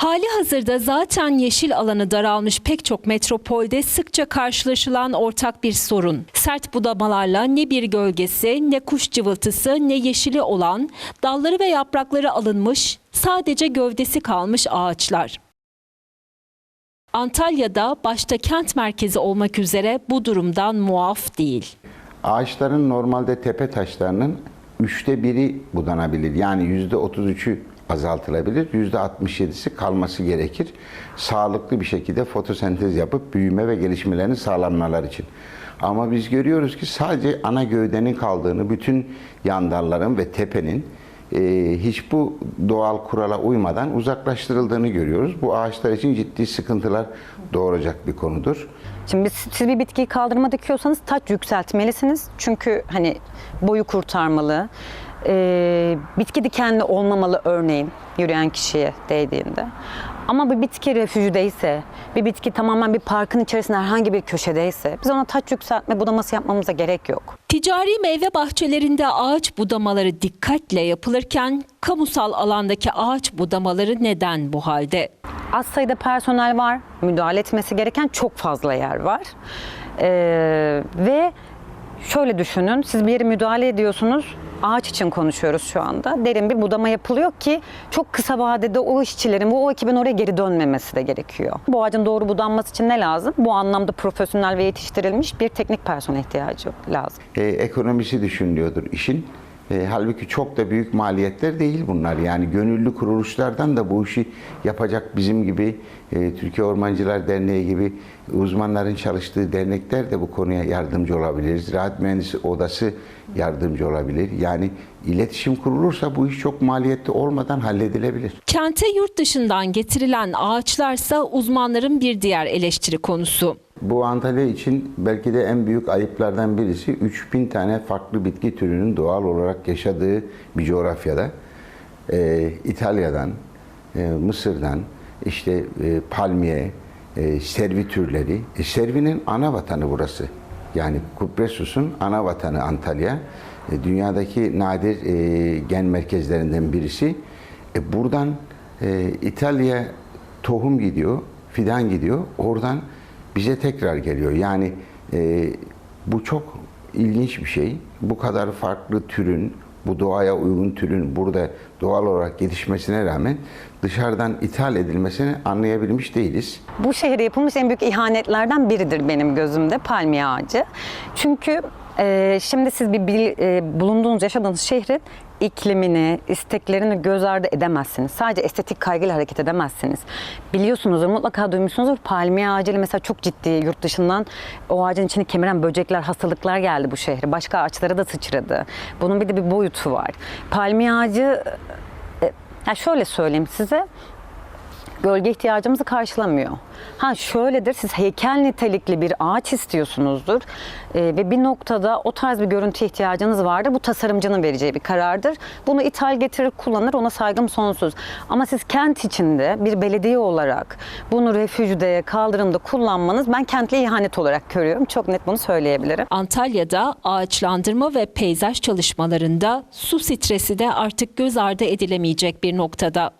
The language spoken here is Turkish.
Hali hazırda zaten yeşil alanı daralmış pek çok metropolde sıkça karşılaşılan ortak bir sorun. Sert budamalarla ne bir gölgesi, ne kuş cıvıltısı, ne yeşili olan, dalları ve yaprakları alınmış, sadece gövdesi kalmış ağaçlar. Antalya'da başta kent merkezi olmak üzere bu durumdan muaf değil. Ağaçların normalde tepe taşlarının üçte biri budanabilir. Yani yüzde 33'ü azaltılabilir. Yüzde 67'si kalması gerekir. Sağlıklı bir şekilde fotosentez yapıp büyüme ve gelişmelerini sağlamalar için. Ama biz görüyoruz ki sadece ana gövdenin kaldığını, bütün yan dalların ve tepenin e, hiç bu doğal kurala uymadan uzaklaştırıldığını görüyoruz. Bu ağaçlar için ciddi sıkıntılar doğuracak bir konudur. Şimdi siz bir bitkiyi kaldırıma dikiyorsanız taç yükseltmelisiniz. Çünkü hani boyu kurtarmalı. Ee, bitki dikenli olmamalı örneğin yürüyen kişiye değdiğinde. Ama bir bitki refüjdeyse, bir bitki tamamen bir parkın içerisinde herhangi bir köşedeyse biz ona taç yükseltme budaması yapmamıza gerek yok. Ticari meyve bahçelerinde ağaç budamaları dikkatle yapılırken kamusal alandaki ağaç budamaları neden bu halde? Az sayıda personel var, müdahale etmesi gereken çok fazla yer var. Ee, ve şöyle düşünün, siz bir yere müdahale ediyorsunuz, ağaç için konuşuyoruz şu anda. Derin bir budama yapılıyor ki çok kısa vadede o işçilerin ve o ekibin oraya geri dönmemesi de gerekiyor. Bu ağacın doğru budanması için ne lazım? Bu anlamda profesyonel ve yetiştirilmiş bir teknik personel ihtiyacı lazım. e, ekonomisi düşünülüyordur işin. E, halbuki çok da büyük maliyetler değil bunlar. Yani gönüllü kuruluşlardan da bu işi yapacak bizim gibi e, Türkiye Ormancılar Derneği gibi uzmanların çalıştığı dernekler de bu konuya yardımcı olabilir. Ziraat Mühendisi Odası yardımcı olabilir. Yani iletişim kurulursa bu iş çok maliyetli olmadan halledilebilir. Kente yurt dışından getirilen ağaçlarsa uzmanların bir diğer eleştiri konusu. Bu Antalya için belki de en büyük ayıplardan birisi 3000 tane farklı bitki türünün doğal olarak yaşadığı bir coğrafyada e, İtalya'dan, e, Mısır'dan, işte e, palmiye, e, servi türleri. E, servinin ana vatanı burası. Yani Kupresus'un ana vatanı Antalya. E, dünyadaki nadir e, gen merkezlerinden birisi. E, buradan e, İtalya tohum gidiyor, fidan gidiyor. Oradan bize tekrar geliyor. Yani e, bu çok ilginç bir şey. Bu kadar farklı türün, bu doğaya uygun türün burada doğal olarak yetişmesine rağmen dışarıdan ithal edilmesini anlayabilmiş değiliz. Bu şehre yapılmış en büyük ihanetlerden biridir benim gözümde palmiye ağacı. Çünkü e, şimdi siz bir bil- e, bulunduğunuz, yaşadığınız şehrin iklimini, isteklerini göz ardı edemezsiniz. Sadece estetik kaygıyla hareket edemezsiniz. Biliyorsunuzdur, mutlaka duymuşsunuzdur. Palmiye ağacıyla mesela çok ciddi yurt dışından o ağacın içini kemiren böcekler, hastalıklar geldi bu şehre. Başka ağaçlara da sıçradı. Bunun bir de bir boyutu var. Palmiye ağacı, e, ya şöyle söyleyeyim size, gölge ihtiyacımızı karşılamıyor. Ha şöyledir siz heykel nitelikli bir ağaç istiyorsunuzdur Ee, ve bir noktada o tarz bir görüntü ihtiyacınız vardır. Bu tasarımcının vereceği bir karardır. Bunu ithal getirir kullanır ona saygım sonsuz. Ama siz kent içinde bir belediye olarak bunu refüjde, kaldırımda kullanmanız ben kentli ihanet olarak görüyorum. Çok net bunu söyleyebilirim. Antalya'da ağaçlandırma ve peyzaj çalışmalarında su stresi de artık göz ardı edilemeyecek bir noktada.